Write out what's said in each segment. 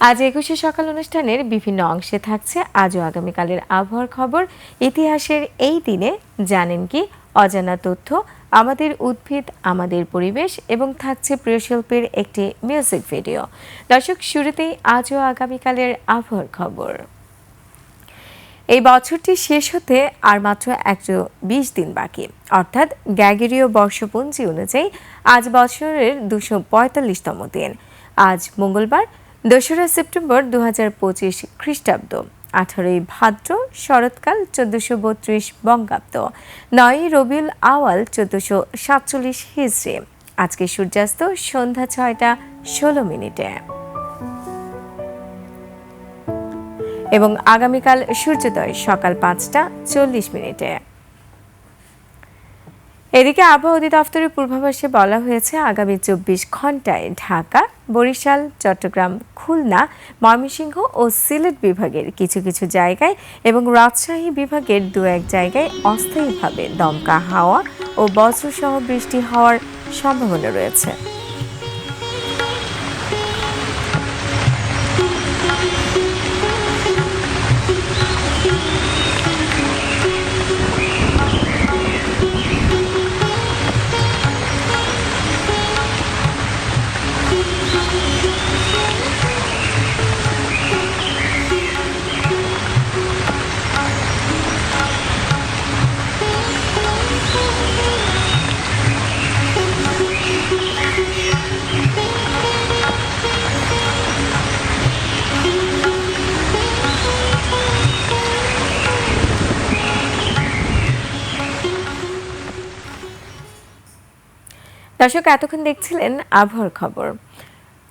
আজ একুশে সকাল অনুষ্ঠানের বিভিন্ন অংশে থাকছে আজও আগামীকালের আবহাওয়ার খবর। ইতিহাসের এই দিনে জানেন কি অজানা তথ্য, আমাদের উদ্ভিদ, আমাদের পরিবেশ এবং থাকছে প্রিয় শিল্পীর একটি মিউজিক ভিডিও। দর্শক, শুরুতেই আজও আগামীকালের আবহাওয়ার খবর। এই বছরটি শেষ হতে আর মাত্র একশো বিশ দিন বাকি। অর্থাৎ গ্যাগেরীয় বর্ষপঞ্জি অনুযায়ী আজ বছরের দুশো পঁয়তাল্লিশতম দিন। আজ মঙ্গলবার দোসরা সেপ্টেম্বর দু পঁচিশ খ্রিস্টাব্দ। আঠারোই ভাদ্র শরৎকাল চোদ্দশো বত্রিশ বঙ্গাব্দ। নয়ই রবিউল আওয়াল চোদ্দশো সাতচল্লিশ হিজড়ে আজকে সূর্যাস্ত সন্ধ্যা ছয়টা ষোলো মিনিটে। এবং আগামীকাল সূর্যোদয় সকাল পাঁচটা চল্লিশ মিনিটে। এদিকে আবহাওয়া অধিদপ্তরের পূর্বাভাসে বলা হয়েছে, আগামী চব্বিশ ঘন্টায় ঢাকা, বরিশাল, চট্টগ্রাম, খুলনা, ময়মনসিংহ ও সিলেট বিভাগের কিছু কিছু জায়গায় এবং রাজশাহী বিভাগের দু এক জায়গায় অস্থায়ীভাবে দমকা হাওয়া ও বজ্রসহ বৃষ্টি হওয়ার সম্ভাবনা রয়েছে। দর্শক, এতক্ষণ দেখছিলেন আবহাওয়ার খবর।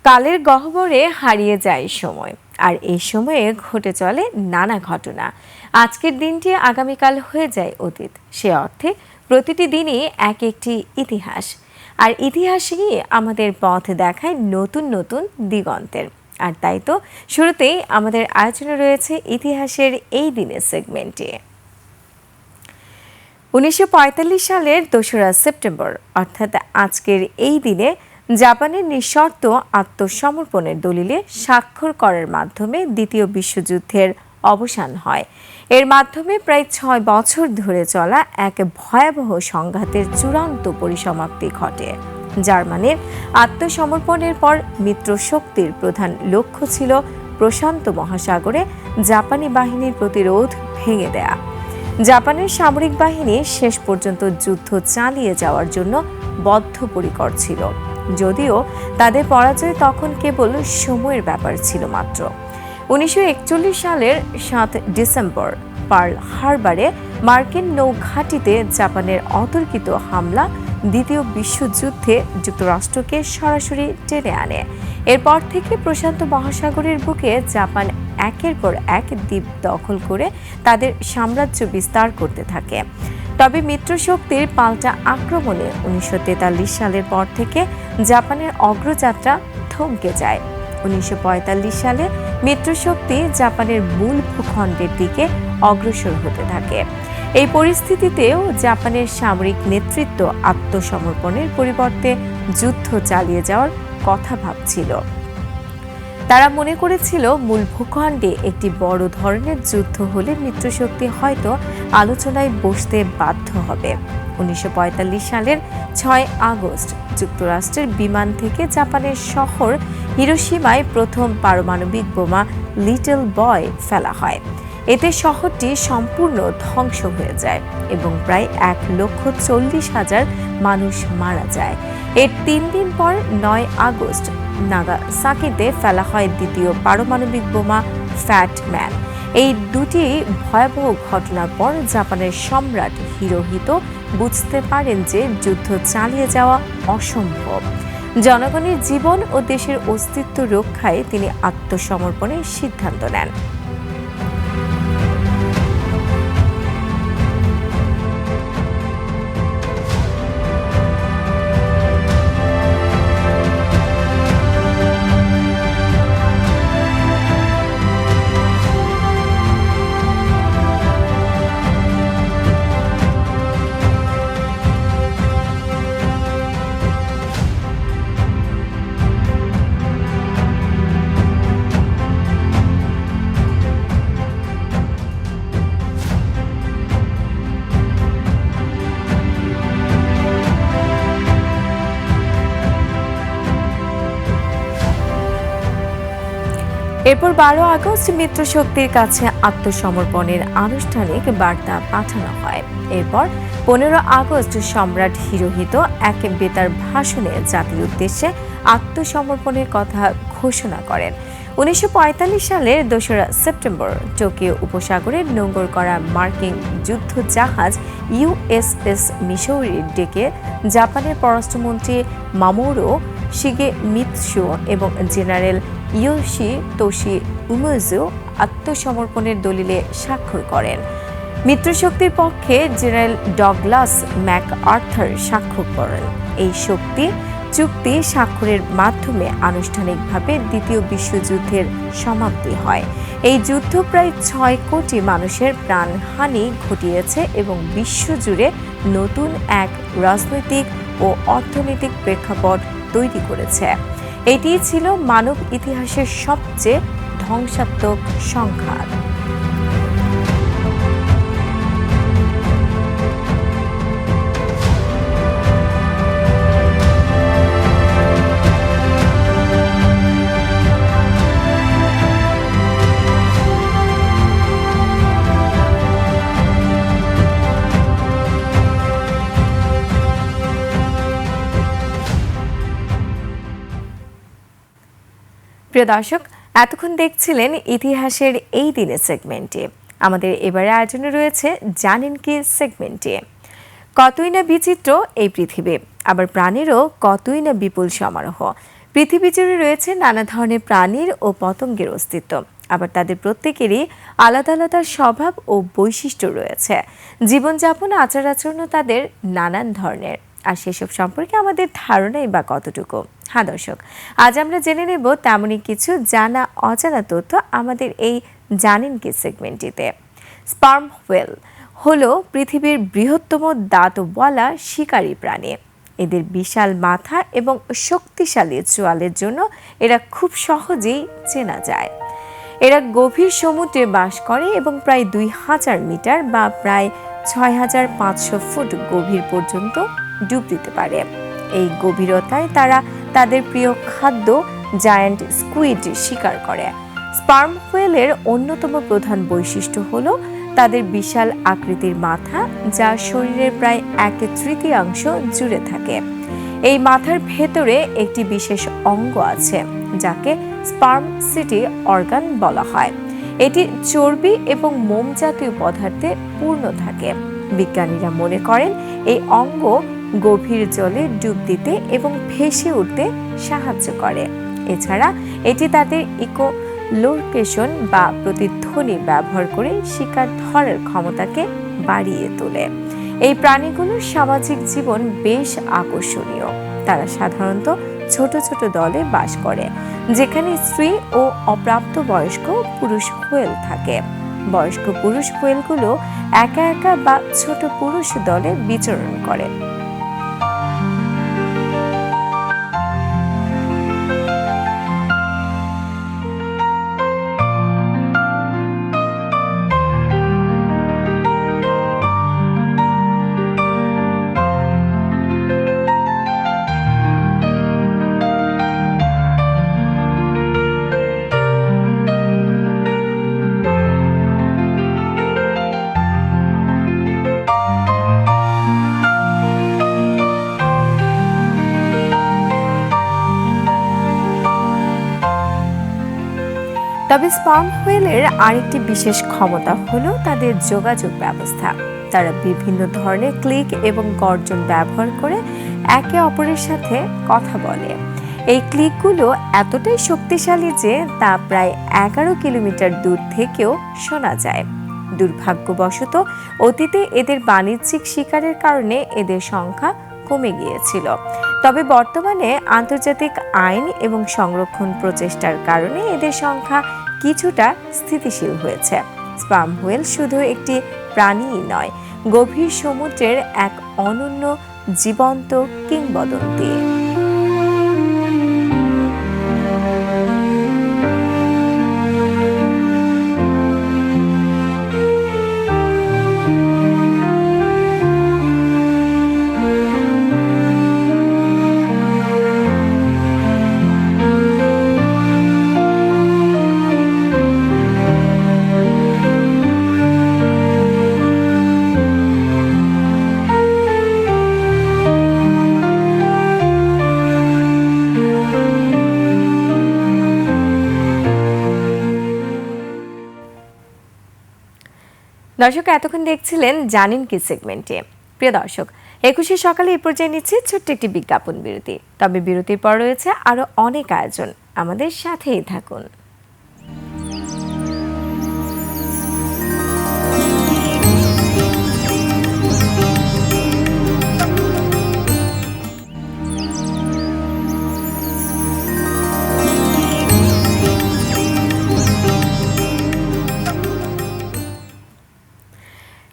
কালের গহ্বরে হারিয়ে যায় সময়, আর এই সময়ে ঘটে চলে নানা ঘটনা। আজকের দিনটি আগামীকাল হয়ে যায় অতীত, সে অর্থে প্রতিটি দিনই এক একটি ইতিহাস। আর ইতিহাসই আমাদের পথ দেখায় নতুন নতুন দিগন্তের। আর তাই তো শুরুতেই আমাদের আয়োজনে রয়েছে ইতিহাসের এই দিনের সেগমেন্টে উনিশশো পঁয়তাল্লিশ সালের দোসরা সেপ্টেম্বর, অর্থাৎ আজকের এই দিনে জাপানের নিঃশর্ত আত্মসমর্পণের দলিলে স্বাক্ষর করার মাধ্যমে দ্বিতীয় বিশ্বযুদ্ধের অবসান হয়। এর মাধ্যমে প্রায় ছয় বছর ধরে চলা এক ভয়াবহ সংঘাতের চূড়ান্ত পরিসমাপ্তি ঘটে। জার্মানির আত্মসমর্পণের পর মিত্র শক্তির প্রধান লক্ষ্য ছিল প্রশান্ত মহাসাগরে জাপানি বাহিনীর প্রতিরোধ ভেঙে দেয়া। জাপানের সামরিক বাহিনী শেষ পর্যন্ত যুদ্ধ চালিয়ে যাওয়ার জন্য বদ্ধপরিকর ছিল। যদিও তাদের পরাজয় তখন কেবল সময়ের ব্যাপার ছিল মাত্র। উনিশশো একচল্লিশ সালের সাত ডিসেম্বর, পার্ল হারবারে মার্কিন নৌঘাটিতে জাপানের অতর্কিত হামলা দ্বিতীয় বিশ্বযুদ্ধে যুক্তরাষ্ট্রকে সরাসরি টেনে আনে। এরপর থেকে প্রশান্ত মহাসাগরের বুকে জাপান একের পর এক দ্বীপ দখল করে তাদের সাম্রাজ্য বিস্তার করতে থাকে। তবে মিত্রশক্তির পাল্টা আক্রমণে উনিশশো তেতাল্লিশ সালের পর থেকে জাপানের অগ্রযাত্রা থমকে যায়। উনিশশো পঁয়তাল্লিশ সালে মিত্রশক্তি জাপানের মূল ভূখণ্ডের দিকে অগ্রসর হতে থাকে। এই পরিস্থিতিতেও জাপানের সামরিক নেতৃত্ব আত্মসমর্পণের পরিবর্তে যুদ্ধ চালিয়ে যাওয়ার কথা ভাবছিল। তারা মনে করেছিল মূল ভূখণ্ডে একটি বড় ধরনের যুদ্ধ হলে মিত্রশক্তি হয়তো আলোচনায় বসতে বাধ্য হবে। উনিশশো সালের ছয় আগস্ট যুক্তরাষ্ট্রের বিমান থেকে জাপানের শহর হিরোসীমায় প্রথম পারমাণবিক বোমা লিটল বয় ফেলা হয়। এতে শহরটি সম্পূর্ণ ধ্বংস হয়ে যায় এবং প্রায় এক লক্ষ চল্লিশ হাজার মানুষ মারা যায়। এর তিন দিন পর নয় আগস্ট নাগাসাকিতে ফেলা হয় দ্বিতীয় পারমাণবিক বোমা ফ্যাট ম্যান। এই দুটি ভয়াবহ ঘটনার পর জাপানের সম্রাট হিরোহিত বুঝতে পারেন যে যুদ্ধ চালিয়ে যাওয়া অসম্ভব। জনগণের জীবন ও দেশের অস্তিত্ব রক্ষায় তিনি আত্মসমর্পণের সিদ্ধান্ত নেন। এরপর বারো আগস্ট মিত্র শক্তির কাছে আত্মসমর্পণের আনুষ্ঠানিক বার্তা পাঠানো হয়। এরপর পনেরো আগস্ট সম্রাট হিরোহিত এক বেতার ভাষণে জাতির উদ্দেশ্যে আত্মসমর্পণের কথা ঘোষণা করেন। উনিশশো পঁয়তাল্লিশ সালের দোসরা সেপ্টেম্বর টোকিও উপসাগরে নোঙ্গর করা মার্কিন যুদ্ধ জাহাজ ইউএসএস মিসৌরির ডেকে জাপানের পররাষ্ট্রমন্ত্রী মামোরো শিগে মিৎসু এবং জেনারেল ইয়োশি তোশি উমেজু আত্মসমর্পণের দলিলে স্বাক্ষর করেন। মিত্রশক্তির পক্ষে জেনারেল ডগলাস ম্যাক আর্থার স্বাক্ষর করেন। এই শক্তি চুক্তি স্বাক্ষরের মাধ্যমে আনুষ্ঠানিকভাবে দ্বিতীয় বিশ্বযুদ্ধের সমাপ্তি হয়। এই যুদ্ধ প্রায় ছয় কোটি মানুষের প্রাণহানি ঘটিয়েছে এবং বিশ্বজুড়ে নতুন এক রাজনৈতিক ও অর্থনৈতিক প্রেক্ষাপট তৈরি করেছে। এটি ছিল মানব ইতিহাসের সবচেয়ে ধ্বংসাত্মক সংঘাত প্রিয় দর্শক, এতক্ষণ দেখছিলেন ইতিহাসের এই দিনের সেগমেন্টে। আমাদের এবারে আয়োজনে রয়েছে জানেন কি সেগমেন্টে। কতই না বিচিত্র এই পৃথিবী, আবার প্রাণীরও কতই না বিপুল সমারোহ। পৃথিবী জুড়ে রয়েছে নানা ধরনের প্রাণীর ও পতঙ্গের অস্তিত্ব, আবার তাদের প্রত্যেকেরই আলাদা আলাদা স্বভাব ও বৈশিষ্ট্য রয়েছে। জীবনযাপন আচার আচরণও তাদের নানান ধরনের। আর সেসব সম্পর্কে আমাদের ধারণাই বা কতটুকু? হ্যাঁ দর্শক, আজ আমরা জেনে নেব তেমনই কিছু জানা অজানা তথ্য আমাদের এই জানেন কি সেগমেন্টটিতে। স্পার্ম হোয়েল হলো পৃথিবীর বৃহত্তম দাঁতওয়ালা শিকারী প্রাণী। এদের বিশাল মাথা এবং শক্তিশালী চোয়ালের জন্য এরা খুব সহজেই চেনা যায়। এরা গভীর সমুদ্রে বাস করে এবং প্রায় দুই হাজার মিটার বা প্রায় ছয় হাজার পাঁচশো ফুট গভীর পর্যন্ত ডুব দিতে পারে। এই গভীরতায় তারা তাদের প্রিয় খাদ্য জায়ান্ট স্কুইড শিকার করে। স্পার্ম হোয়েলের অন্যতম প্রধান বৈশিষ্ট্য হলো তাদের বিশাল আকৃতির মাথা, যা শরীরের প্রায় এক তৃতীয়াংশ জুড়ে থাকে। এই মাথার ভেতরে একটি বিশেষ অঙ্গ আছে, যাকে স্পার্ম সিটি অর্গান বলা হয়। এটি চর্বি এবং মোম জাতীয় পদার্থে পূর্ণ থাকে। বিজ্ঞানীরা মনে করেন এই অঙ্গ গভীর জলে ডুব দিতে এবং ভেসে উঠতে সাহায্য করে। এছাড়া এটি তাদের ইকো লোকেশন বা প্রতিধ্বনি ব্যবহার করে শিকার ধরার ক্ষমতাকে বাড়িয়ে তোলে। এই প্রাণীগুলোর সামাজিক জীবন বেশ আকর্ষণীয়। তারা সাধারণত ছোট ছোট দলে বাস করে, যেখানে স্ত্রী ও অপ্রাপ্ত বয়স্ক পুরুষ হোয়েল থাকে। বয়স্ক পুরুষ হোয়েলগুলো একা একা বা ছোট পুরুষ দলে বিচরণ করে। তবে স্পার্ম হোয়েলের আরেকটি বিশেষ ক্ষমতা হলো তাদের যোগাযোগ ব্যবস্থা। তারা বিভিন্ন ধরনের ক্লিক এবং গর্জন ব্যবহার করে একে অপরের সাথে কথা বলে। এই ক্লিকগুলো এতটাই শক্তিশালী যে তা প্রায় এগারো কিলোমিটার দূর থেকেও শোনা যায়। দুর্ভাগ্যবশত, অতীতে এদের বাণিজ্যিক শিকারের কারণে এদের সংখ্যা কমে গিয়েছিল। তবে বর্তমানে আন্তর্জাতিক আইন এবং সংরক্ষণ প্রচেষ্টার কারণে এদের সংখ্যা কিছুটা স্থিতিশীল হয়েছে। স্পাম হুয়েল শুধু একটি প্রাণীই নয়, গভীর সমুদ্রের এক অনন্য জীবন্ত কিংবদন্তি। দর্শক, এতক্ষণ দেখছিলেন জানেন কি সেগমেন্টে। প্রিয় দর্শক, একুশে সকালে এই পর্যায়ে নিচ্ছে ছোট্ট একটি বিজ্ঞাপন বিরতি। তবে বিরতির পর রয়েছে আরও অনেক আয়োজন। আমাদের সাথেই থাকুন।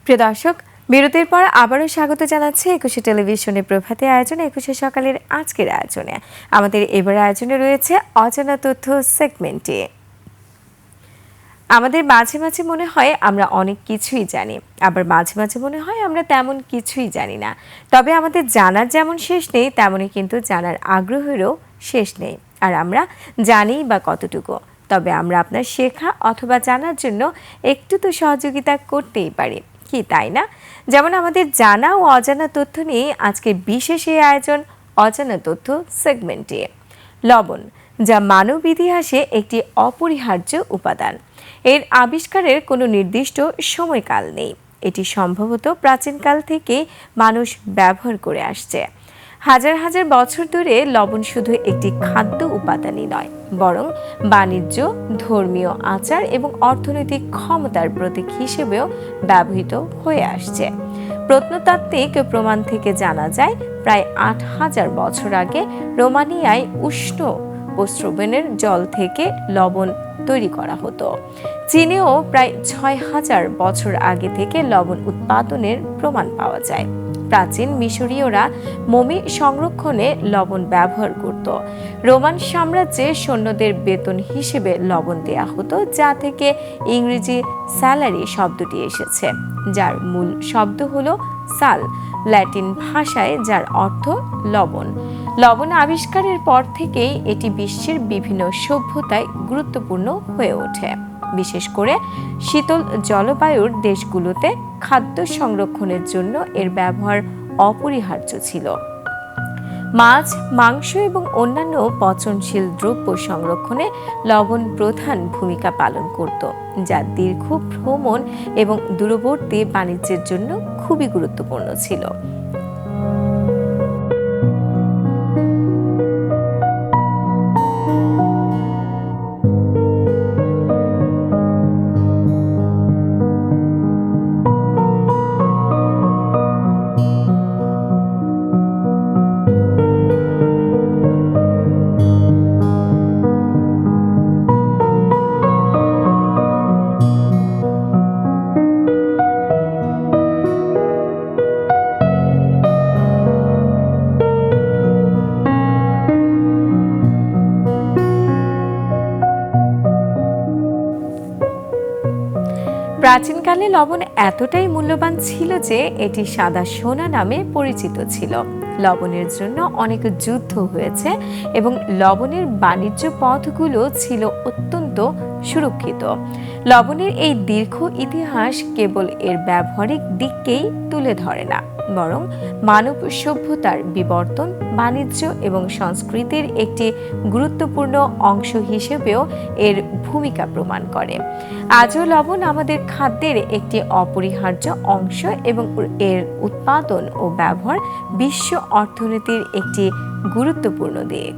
প্রিয় দর্শক, বিরতির পর আবারও স্বাগত জানাচ্ছি একুশে টেলিভিশনের প্রভাতী আয়োজনে, একুশে সকালের আজকের আয়োজনে। আমাদের এবার আয়োজনে রয়েছে অজানা তথ্য সেগমেন্টে। আমাদের মাঝে মাঝে মনে হয় আমরা অনেক কিছুই জানি, আবার মাঝে মাঝে মনে হয় আমরা তেমন কিছুই জানি না। তবে আমাদের জানার যেমন শেষ নেই, তেমনই কিন্তু জানার আগ্রহেরও শেষ নেই। আর আমরা জানি বা কতটুকু, তবে আমরা আপনার শেখা অথবা জানার জন্য একটু তো সহযোগিতা করতেই পারি। কি তাই না? যেমন আমাদের জানা ও অজানা তথ্য নিয়ে আজকের বিশেষ এই আয়োজন অজানা তথ্য সেগমেন্টে। লবণ, যা মানব ইতিহাসে একটি অপরিহার্য উপাদান। এর আবিষ্কারের কোনো নির্দিষ্ট সময়কাল নেই। এটি সম্ভবত প্রাচীনকাল থেকে মানুষ ব্যবহার করে আসছে। হাজার হাজার বছর ধরে লবণ শুধু একটি খাদ্য উপাদানই নয় বরং বাণিজ্য, ধর্মীয় আচার এবং অর্থনৈতিক ক্ষমতার প্রতীক হিসেবেও ব্যবহৃত হয়ে আসছে। প্রত্নতাত্ত্বিক প্রমাণ থেকে জানা যায়, প্রায় আট হাজার বছর আগে রোমানিয়ায় উষ্ণ প্রস্রবণের জল থেকে লবণ তৈরি করা হতো। চীনেও প্রায় ছয় হাজার বছর আগে থেকে লবণ উৎপাদনের প্রমাণ পাওয়া যায়। প্রাচীন মিশরীয়রা মমি সংরক্ষণে লবণ ব্যবহার করত। রোমান সাম্রাজ্যে সৈন্যদের বেতন হিসেবে লবণ দেয়া হতো, যা থেকে ইংরেজি স্যালারি শব্দটি এসেছে, যার মূল শব্দ হলো সাল, ল্যাটিন ভাষায় যার অর্থ লবণ। লবণ আবিষ্কারের পর থেকেই এটি বিশ্বের বিভিন্ন সভ্যতায় গুরুত্বপূর্ণ হয়ে ওঠে। বিশেষ করে শীতল জলবায়ুর দেশগুলোতে খাদ্য সংরক্ষণের জন্য এর ব্যবহার অপরিহার্য ছিল। মাছ, মাংস এবং অন্যান্য পচনশীল দ্রব্য সংরক্ষণে লবণ প্রধান ভূমিকা পালন করত, যা দীর্ঘ ভ্রমণ এবং দূরবর্তী বাণিজ্যের জন্য খুবই গুরুত্বপূর্ণ ছিল। প্রাচীনকালে লবণ এতটাই মূল্যবান ছিল যে এটি সাদা সোনা নামে পরিচিত ছিল। লবণের জন্য অনেক যুদ্ধ হয়েছে এবং লবণের বাণিজ্য পথগুলো ছিল অত্যন্ত সুরক্ষিত। লবণের এই দীর্ঘ ইতিহাস কেবল এর ব্যবহারিক দিককেই তুলে ধরে না, বরং মানব সভ্যতার বিবর্তন, বাণিজ্য এবং সংস্কৃতির একটি গুরুত্বপূর্ণ অংশ হিসেবেও এর ভূমিকা প্রমাণ করে। আজও লবণ আমাদের খাদ্যের একটি অপরিহার্য অংশ এবং এর উৎপাদন ও ব্যবহার বিশ্ব অর্থনীতির একটি গুরুত্বপূর্ণ দিক।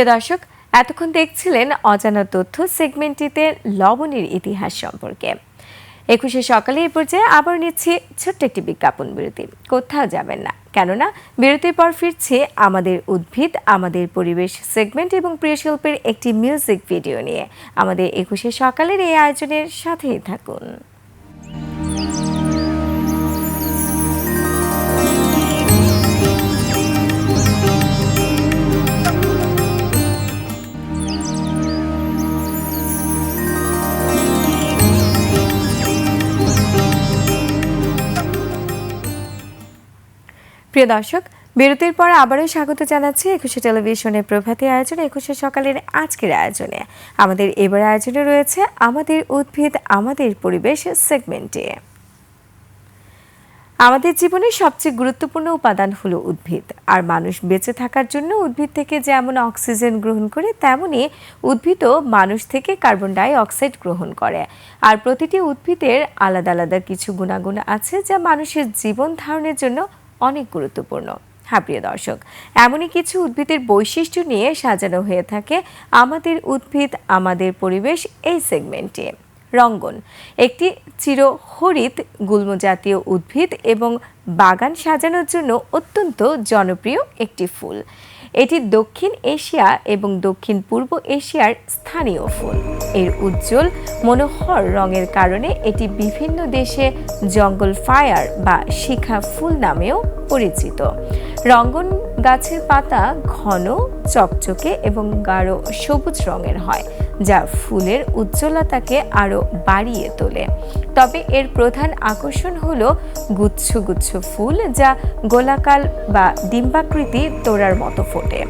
প্রিয় দর্শক, এতক্ষণ দেখছিলেন অজানা তথ্য সেগমেন্টটিতে লবণের ইতিহাস সম্পর্কে। একুশে সকালে এই পর্যায়ে আবার নিচ্ছি ছোট্ট একটি বিজ্ঞাপন বিরতি। কোথাও যাবেন না, কেননা বিরতির পর ফিরছে আমাদের উদ্ভিদ, আমাদের পরিবেশ সেগমেন্ট এবং প্রিয় শিল্পের একটি মিউজিক ভিডিও নিয়ে। আমাদের একুশে সকালের এই আয়োজনের সাথেই থাকুন। প্রিয় দর্শক, বিরতির পর আবারও স্বাগত জানাচ্ছি একুশে টেলিভিশনের প্রভাতী আয়োজনে, একুশে সকালের আজকের আয়োজনে। আমাদের এবার আয়োজনে রয়েছে আমাদের উদ্ভিদ, আমাদের পরিবেশ সেগমেন্টে। আমাদের জীবনের সবচেয়ে গুরুত্বপূর্ণ উপাদান হলো উদ্ভিদ। আর মানুষ বেঁচে থাকার জন্য উদ্ভিদ থেকে যেমন অক্সিজেন গ্রহণ করে, তেমনি উদ্ভিদও মানুষ থেকে কার্বন ডাই অক্সাইড গ্রহণ করে। আর প্রতিটি উদ্ভিদের আলাদা আলাদা কিছু গুণাগুণ আছে যা মানুষের জীবন ধারণের জন্য অনেক গুরুত্বপূর্ণ। হ্যাঁ প্রিয় দর্শক, এমনই কিছু উদ্ভিদের বৈশিষ্ট্য নিয়ে সাজানো হয়ে থাকে আমাদের উদ্ভিদ, আমাদের পরিবেশ এই সেগমেন্টে। রঙ্গন, একটি চিরহরিত গুল্ম জাতীয় উদ্ভিদ এবং বাগান সাজানোর জন্য অত্যন্ত জনপ্রিয় একটি ফুল। এটি দক্ষিণ এশিয়া এবং দক্ষিণ পূর্ব এশিয়ার স্থানীয় ফুল। এর উজ্জ্বল, মনোহর রঙের কারণে এটি বিভিন্ন দেশে জঙ্গল ফায়ার বা শিখা ফুল নামেও পরিচিত। রঙ্গন গাছের পাতা ঘন, চকচকে এবং গাঢ় সবুজ রঙের হয়, যা ফুলের উজ্জ্বলতাকে আরও বাড়িয়ে তোলে। তবে এর প্রধান আকর্ষণ হলো গুচ্ছ গুচ্ছ ফুল যা গোলাকার বা ডিম্বাকৃতি তোড়ার মতো ফোটে।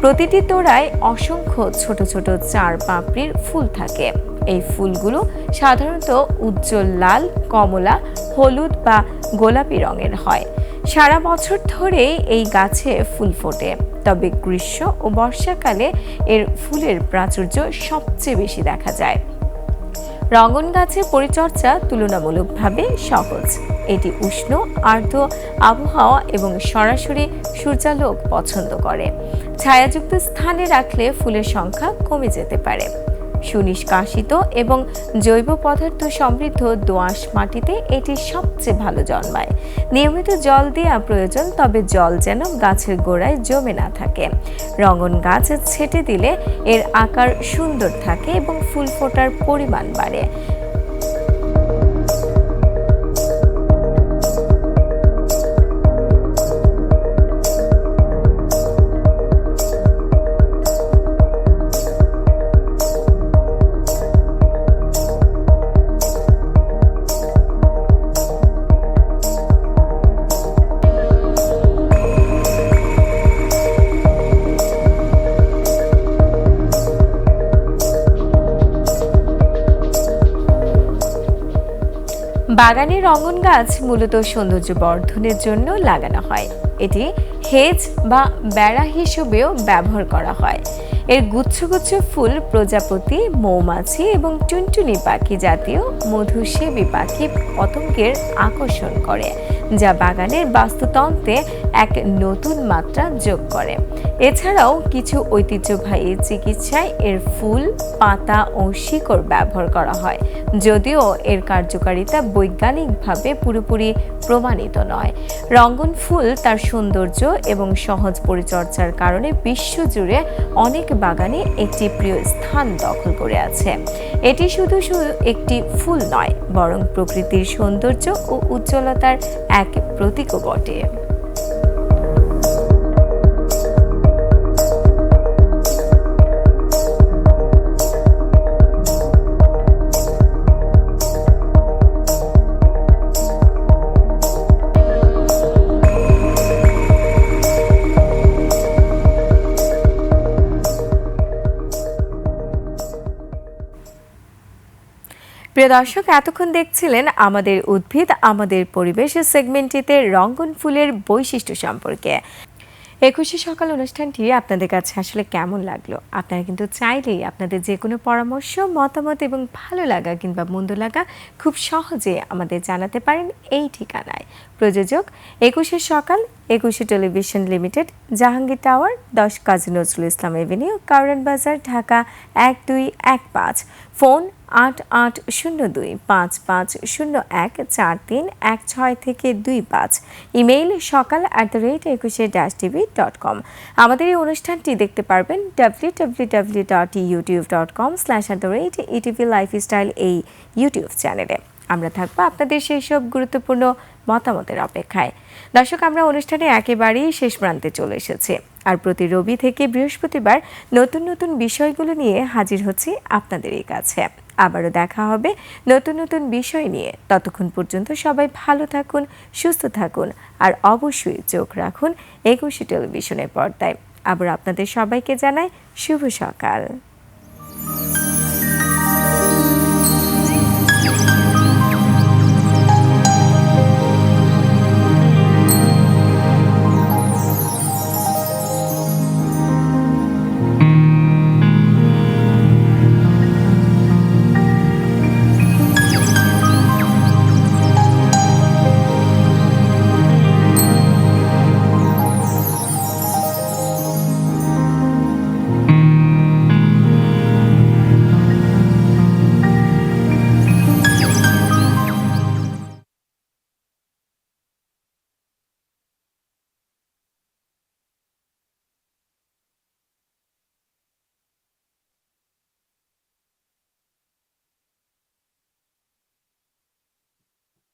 প্রতিটি তোড়ায় অসংখ্য ছোট ছোট চার পাপড়ির ফুল থাকে। এই ফুলগুলো সাধারণত উজ্জ্বল লাল, কমলা, হলুদ বা গোলাপি রঙের হয়। সারা বছর ধরে এই গাছে ফুল ফোটে, তবে গ্রীষ্ম ও বর্ষাকালে এর ফুলের প্রাচুর্য সবচেয়ে বেশি দেখা যায়। রঙন গাছের পরিচর্যা তুলনামূলকভাবে সহজ। এটি উষ্ণ, আর্দ্র আবহাওয়া এবং সরাসরি সূর্যালোক পছন্দ করে। ছায়াযুক্ত স্থানে রাখলে ফুলের সংখ্যা কমে যেতে পারে। সুনিষ্কাশিত এবং জৈব পদার্থ সমৃদ্ধ দোআঁশ মাটিতে এটি সবচেয়ে ভালো জন্মায়। নিয়মিত জল দেওয়া প্রয়োজন, তবে জল যেন গাছের গোড়ায় জমে না থাকে। রঙন গাছ ছেটে দিলে এর আকার সুন্দর থাকে এবং ফুল ফোটার পরিমাণ বাড়ে। বাগানে রঙন গাছ মূলত সৌন্দর্য বর্ধনের জন্য লাগানো হয়। এটি হেজ বা বেড়া হিসেবেও ব্যবহার করা হয়। এর গুচ্ছগুচ্ছ ফুল প্রজাপতি, মৌমাছি এবং টুনটুনি পাখি জাতীয় মধুসেবী পাখি পতঙ্গের আকর্ষণ করে, যা বাগানের বাস্তুতন্ত্রে এক নতুন মাত্রা যোগ করে। এছাড়াও কিছু ঐতিহ্যবাহী চিকিৎসায় এর ফুল, পাতা ও শিকড় ব্যবহার করা হয়, যদিও এর কার্যকারিতা বৈজ্ঞানিকভাবে পুরোপুরি প্রমাণিত নয়। রঙ্গন ফুল তার সৌন্দর্য এবং সহজ পরিচর্যার কারণে বিশ্বজুড়ে অনেক বাগানে একটি প্রিয় স্থান দখল করে আছে। এটি শুধু শুধু একটি ফুল নয়, বরং প্রকৃতির সৌন্দর্য ও উজ্জ্বলতার এক প্রতীকও বটে। প্রিয় দর্শক, এতক্ষণ দেখছিলেন আমাদের উদ্ভিদ, আমাদের পরিবেশের সেগমেন্টটিতে রঙ্গন ফুলের বৈশিষ্ট্য সম্পর্কে। একুশে সকাল অনুষ্ঠানটি আপনাদের কাছে আসলে কেমন লাগল? আপনারা কিন্তু চাইলেই আপনাদের যে কোনো পরামর্শ, মতামত এবং ভালো লাগা কিংবা মন্দ লাগা খুব সহজে আমাদের জানাতে পারেন এই ঠিকানায়। প্রযোজক, একুশে সকাল, একুশে টেলিভিশন লিমিটেড, জাহাঙ্গীর টাওয়ার, দশ কাজী নজরুল ইসলাম এভিনিউ কারণ বাজার, ঢাকা এক দুই এক পাঁচ। ফোন আট আট শূন্য দুই, পাঁচ পাঁচ শূন্য এক চার তিন এক ছয় থেকে দুই পাঁচ। ইমেইল সকাল at the rate Ekushey dash TV dot com. আমাদের এই অনুষ্ঠানটি দেখতে পারবেন W W W dot YouTube dot com slash at the rate ETV lifestyle এই ইউটিউব চ্যানেলে। আমরা থাকব আপনাদের সেই সব গুরুত্বপূর্ণ মতামতের অপেক্ষায়। দর্শক, আমরা অনুষ্ঠানে একেবারেই শেষ প্রান্তে চলে এসেছি। আর প্রতি রবি থেকে বৃহস্পতিবার নতুন নতুন বিষয়গুলো নিয়ে হাজির হচ্ছি আপনাদের এই কাছে। আবারও দেখা হবে নতুন নতুন বিষয় নিয়ে। ততক্ষণ পর্যন্ত সবাই ভালো থাকুন, সুস্থ থাকুন, আর অবশ্যই চোখ রাখুন একুশে টেলিভিশনের পর্দায়। আবার আপনাদের সবাইকে জানাই শুভ সকাল।